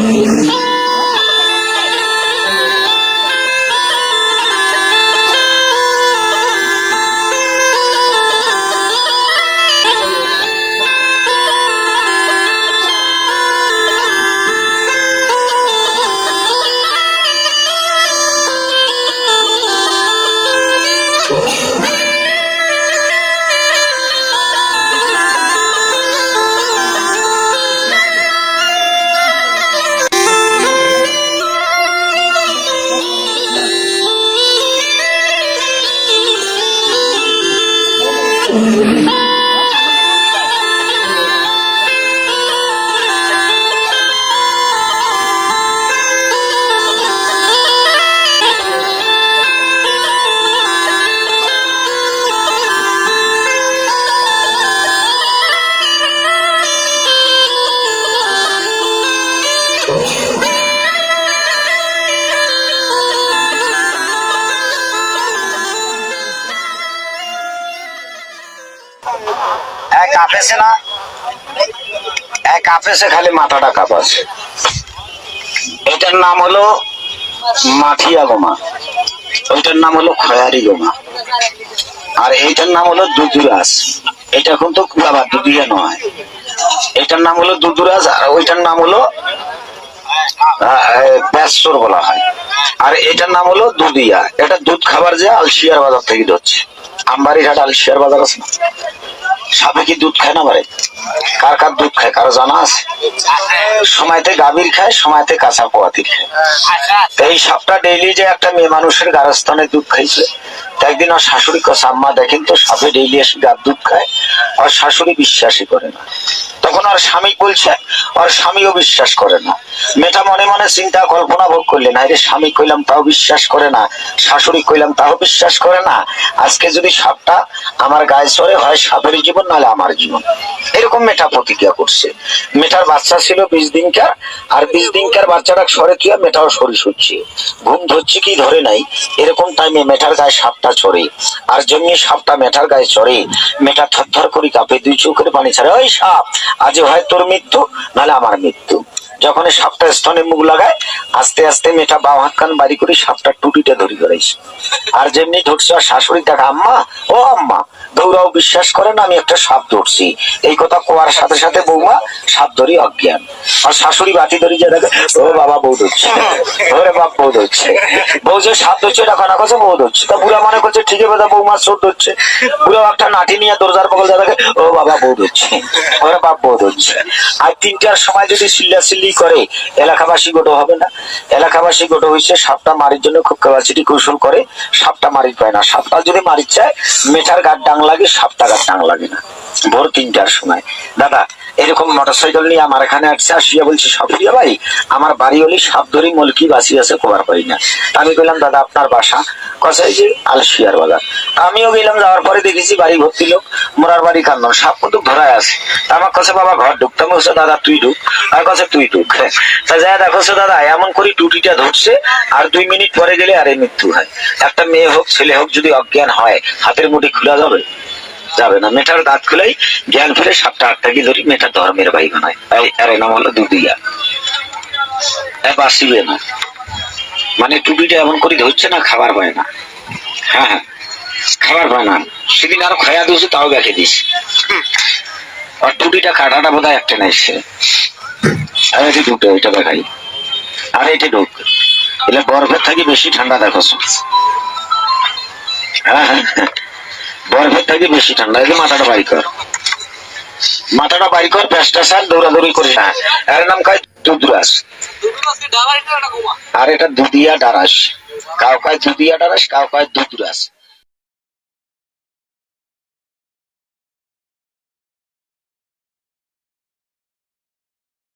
Yeah. Oh, my God. কাঁপেছে না? এক কাঁপেছে, খালি মাথাটা কাঁপাছে এটার নাম হলো মাঠিয়া গোমা। ওইটার নাম হলো খয়ারি গোমা। আর এইটার নাম হলো দুদুরাজ। এটা কিন্তু আবার দুদিয়া নয়। এটার নাম হলো দুদুরাজ, আর ওইটার নাম হলো ব্যাসর বলা হয়। আর এটার নাম হলো দুদিয়া। এটা দুধ খাবার যে আলশিয়ার বাজার থেকে ধরছে। আমবাড়িঘাট আলশিয়ার বাজার আছে না? সাপে কি দুধ খায় না পারে কার কার দুধ খায়, কারও জানা আছে? সময়তে গাভীর খায়, সময়তে কাঁচা পোয়াতির খায়। এই সাপটা ডেইলি যে একটা মেয়ে মানুষের গারস্থানে দুধ খাইছে একদিন ওর শাশুড়ি কথা আম্মা, দেখেন তো সাপে ডেইলি এসে গার দুধ খায়, ওর শাশুড়ি বিশ্বাসই করে না। তখন ওর স্বামী বলছে, ওর স্বামীও বিশ্বাস করে না। মেয়েটা মনে মনে চিন্তা, কল্পনা ভোগ করলেন আরে স্বামী, কইলাম তাও বিশ্বাস করে না, শাশুড়ি কইলাম তাও বিশ্বাস করে না, আজকে যদি সাপটা আমার গায়ে চড়ে হয়, সাপের জীবন, নাহলে আমার জীবন। এরকম মেটা প্রতিক্রিয়া করছে। মেটার বাচ্চা ছিল বিশ দিনকার, আর বিশ দিনকার বাচ্চাটা সরে হয়? মেটাও সরি সরছে ঘুম ধরছে কি ধরে নাই, এরকম টাইমে মেটার গায়ে সাপটা চড়ে। আর জমিয়ে সাপটা মেটার গায়ে চড়ে, মেটা থরথর করে কাঁপে, দুই চোখের পানি ছাড়ে, ওই সাপ, আজ হয় তোর মৃত্যু, নাহলে আমার মৃত্যু। যখন সাপটা স্তনে মুখ লাগায়, আস্তে আস্তে মেয়েটা বাম হাত বাড়ি করে সাপটা টুটিটা ধরি করাইছে আর যেমনি ধরছে আর শাশুড়ি দেখা, আম্মা, ও আম্মা, দৌড়াও, বিশ্বাস করেন আমি একটা সাপ ধরছি। এই কথা কোয়ার সাথে সাথে বৌমা সাপ ধরি অজ্ঞান। আর শাশুড়ি বাতি ধরি যে দেখে, ও বাবা, বউ ধরছে। ওরে বাপ, বউ ধরছে। বউ যে সাপ ধরছে, এটা কানা কথা বউ ধরছে। তা বুড়া মনে করছে ঠিক আছে বৌমা, চোর ধরছে। বুড়া একটা নাটি নিয়ে দরজার পকল যা দেখে, ও বাবা, বউ ধরছে। ওরে বাপ, বউ ধরছে। আর তিনটার সময় যদি চিল্লা করে, এলাকাবাসী গোটো হবে না। এলাকাবাসী গোটো হয়েছে, সাপটা মারির জন্য খুব ক্যাপাসিটি কৌশল করে, সাপটা মারি পায় না। সাপটা যদি মারির চায় মেঠার গাড ডাং লাগে সাপটা গাড় ডাং লাগে না। ভোর তিনটার সময়। দাদা, এরকম মোটরসাইকেল নিয়ে আমার এখানে আসছে, আসিয়া বলছি সফিয়া ভাই, আমার বাড়ি হলি সাপ ধরি মলকি বাসি আছে, কোবার পাই না। আমি বললাম দাদা, আপনার বাসা কসাই যে আলসিয়ার বাজার? আমিও গেলাম যাওয়ার পরে দেখেছি বাড়ি ভর্তি লোক, মোরার বাড়ি কান্দন, সাপ কিন্তু ধরায় আছে। আমার কাছে বাবা, ঘর ঢুকতাম বলছে দাদা, তুই ঢুক। আর কাছে তুই ঢুক। তা যা দেখো দাদা, এমন করে টুটিটা ধরছে, আর দুই মিনিট পরে গেলে আরে মৃত্যু হয়। একটা মেয়ে হোক, ছেলে হোক, যদি অজ্ঞান হয়, হাতের মুঠি খোলা যাবে? যাবে না। মেটার দাঁত খুলেই জ্ঞান ফিরে সাতটা আটটাকে ধরি মেটা ধর্মের ভাই বানায় এর নাম হলো দুদিয়া। এ বাসিবে না। মানে টুপিটা এমন করে ধরছে না, খাবার পায় না। হ্যাঁ হ্যাঁ। খাবার পায় না। সেদিন আরও খায়া দিয়েছে, তাও দেখে দিস আর টুপিটা কাটাটা বোধ একটা নাই সে। আর এটি দুটো ওইটা দেখাই। আর এটি ঢুক এলে বরফের থেকে বেশি ঠান্ডা দেখো হ্যাঁ হ্যাঁ। বরফের থেকে বেশি ঠান্ডা, এই যে মাথাটা বাড়ি কর। মাথাটা বাড়ি কর প্যাসটা সার দৌড়াদৌড়ি করিস না। এর নাম খায় দুধরাস আর এটা দুধিয়া ডারাস। কাউ কায় দুধিয়া ডারাস, কাউ কায় দুধরাস